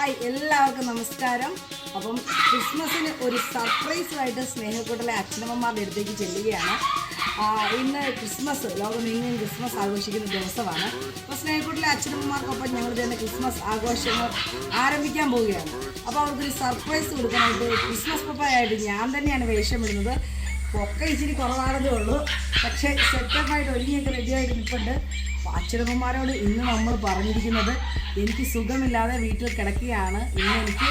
Hi എല്ലാവർക്കും നമസ്കാരം. അപ്പം ക്രിസ്മസിന് ഒരു സർപ്രൈസുമായിട്ട് സ്നേഹക്കൂട്ടലെ അച്ഛനമ്മമാരുടെ അടുത്തേക്ക് ചെല്ലുകയാണ്. ഇന്ന് ക്രിസ്മസ് ലോകമെങ്ങും ക്രിസ്മസ് ആഘോഷിക്കുന്ന ദിവസമാണ്. അപ്പോൾ സ്നേഹക്കൂട്ടലെ അച്ഛനമ്മമാർക്കൊപ്പം ഞങ്ങൾ തന്നെ ക്രിസ്മസ് ആഘോഷങ്ങൾ ആരംഭിക്കാൻ പോവുകയാണ്. അപ്പോൾ അവർക്കൊരു സർപ്രൈസ് കൊടുക്കാനായിട്ട് ക്രിസ്മസ് പപ്പായായിട്ട് ഞാൻ തന്നെയാണ് വേഷമിടുന്നത്. പൊക്ക ഇച്ചിരി കുറവാണതേ ഉള്ളൂ. പക്ഷേ സെറ്റപ്പായിട്ട് ഒരുങ്ങിയൊക്കെ റെഡിയായിട്ട് നിൽപ്പുണ്ട്. അച്ഛനമ്മമാരോട് ഇന്ന് നമ്മൾ പറഞ്ഞിരിക്കുന്നത് എനിക്ക് സുഖമില്ലാതെ വീട്ടിൽ കിടക്കുകയാണ്. ഇന്ന് എനിക്ക്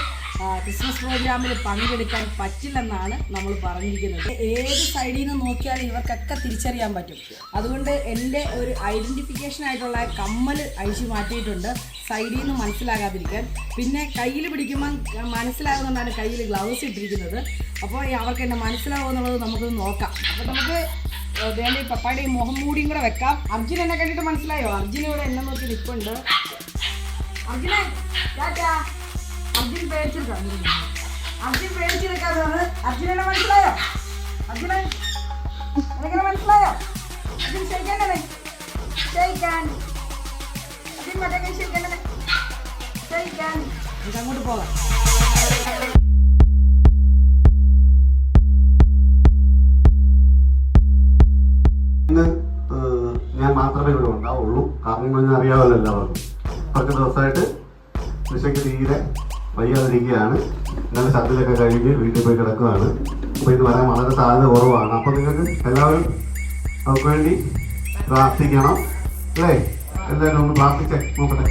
ക്രിസ്മസ് പ്രോഗ്രാമിൽ പങ്കെടുക്കാൻ പറ്റില്ലെന്നാണ് നമ്മൾ പറഞ്ഞിരിക്കുന്നത്. ഏത് സൈഡിൽ നിന്ന് നോക്കിയാലും ഇവർക്കൊക്കെ തിരിച്ചറിയാൻ പറ്റും. അതുകൊണ്ട് എന്റെ ഒരു ഐഡന്റിഫിക്കേഷൻ ആയിട്ടുള്ള കമ്മൽ അഴിച്ചു മാറ്റിയിട്ടുണ്ട്. സൈഡിൽ നിന്ന് മനസ്സിലാകാതിരിക്കാൻ. പിന്നെ കയ്യിൽ പിടിക്കുമ്പോൾ മനസ്സിലാകുന്നതുകൊണ്ടാണ് കയ്യിൽ ഗ്ലൗസ് ഇട്ടിരിക്കുന്നത്. അപ്പോൾ അവർക്ക് എന്നെ മനസ്സിലാവുമെന്നുള്ളത് നമുക്ക് നോക്കാം. അപ്പോൾ നമുക്ക് വേണ്ട ഈ പപ്പായുടെ ഈ മുഖം മൂടിയും കൂടെ വെക്കാം. അർജുൻ എന്നെ കണ്ടിട്ട് മനസ്സിലായോ? അർജുൻ ഇവിടെ എന്നെ നോക്കി നിൽപ്പുണ്ട് അർജുനെ. അർജുൻ പേടിച്ചിരിക്കാം. അർജുൻ എന്നെ മനസ്സിലായോ? അർജുനെ എങ്ങനെ മനസ്സിലായോ? അർജുൻ ക്ഷയിക്കണ്ടേ ശരിക്കാൻ അർജുൻ മറ്റേ കൈ ശരിക്കാൻ അങ്ങോട്ട് പോകാം. മാത്രമേ ഇവിടെ ഉണ്ടാവുള്ളൂ. കാരണം പറഞ്ഞാൽ അറിയാമല്ലോ എല്ലാവർക്കും കുറച്ച് ദിവസമായിട്ട് വിശക്ക് തീരെ വയ്യാതിരിക്കുകയാണ്. ഇന്നലെ ശബ്ദത്തിലൊക്കെ കഴിഞ്ഞ് വീട്ടിൽ പോയി കിടക്കുകയാണ് അപ്പോൾ ഇത് വരാൻ വളരെ സാധ്യത കുറവാണ്. അപ്പോൾ നിങ്ങൾക്ക് എല്ലാവരും അവർക്ക് വേണ്ടി പ്രാർത്ഥിക്കണം. അല്ലേ? എന്തായാലും ഒന്ന് പ്രാർത്ഥിച്ചേ. നോക്കട്ടെ.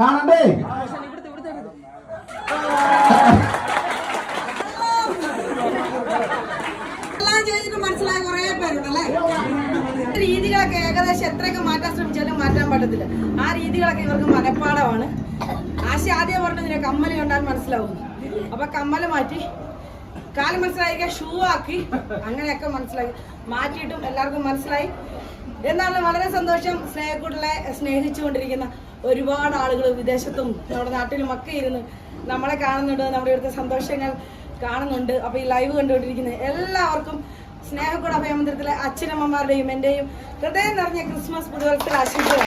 കാണണ്ടേ? മനസ്സിലായ കുറേ പേരുണ്ടല്ലേ? രീതികളൊക്കെ ഏകദേശം എത്രയൊക്കെ മാറ്റാൻ ശ്രമിച്ചാലും മാറ്റാൻ പറ്റത്തില്ല. ആ രീതികളൊക്കെ ഇവർക്ക് മനഃപ്പാടമാണ് ആശ ആദ്യം പറഞ്ഞതിനെ കമ്മൽ കണ്ടാൽ മനസ്സിലാവും അപ്പൊ കമ്മൽ മാറ്റി കാൽ മനസ്സിലായിരിക്കാൻ ഷൂ ആക്കി അങ്ങനെയൊക്കെ മനസ്സിലാക്കി മാറ്റിയിട്ടും എല്ലാവർക്കും മനസ്സിലായി. എന്നാലും വളരെ സന്തോഷം സ്നേഹക്കൂട്ടലെ സ്നേഹിച്ചുകൊണ്ടിരിക്കുന്ന ഒരുപാട് ആളുകൾ വിദേശത്തും നമ്മുടെ നാട്ടിലും ഒക്കെ ഇരുന്ന് നമ്മളെ കാണുന്നുണ്ട് നമ്മുടെ ഇവിടുത്തെ സന്തോഷങ്ങൾ കാണുന്നുണ്ട്. അപ്പൊ ഈ ലൈവ് കണ്ടുകൊണ്ടിരിക്കുന്ന എല്ലാവർക്കും സ്നേഹക്കൂട അഭയമന്ദിരത്തിലെ അച്ഛനമ്മമാരുടെയും എന്റെയും ഹൃദയം നിറഞ്ഞ ക്രിസ്മസ് പുതുവത്സര ആശംസകൾ.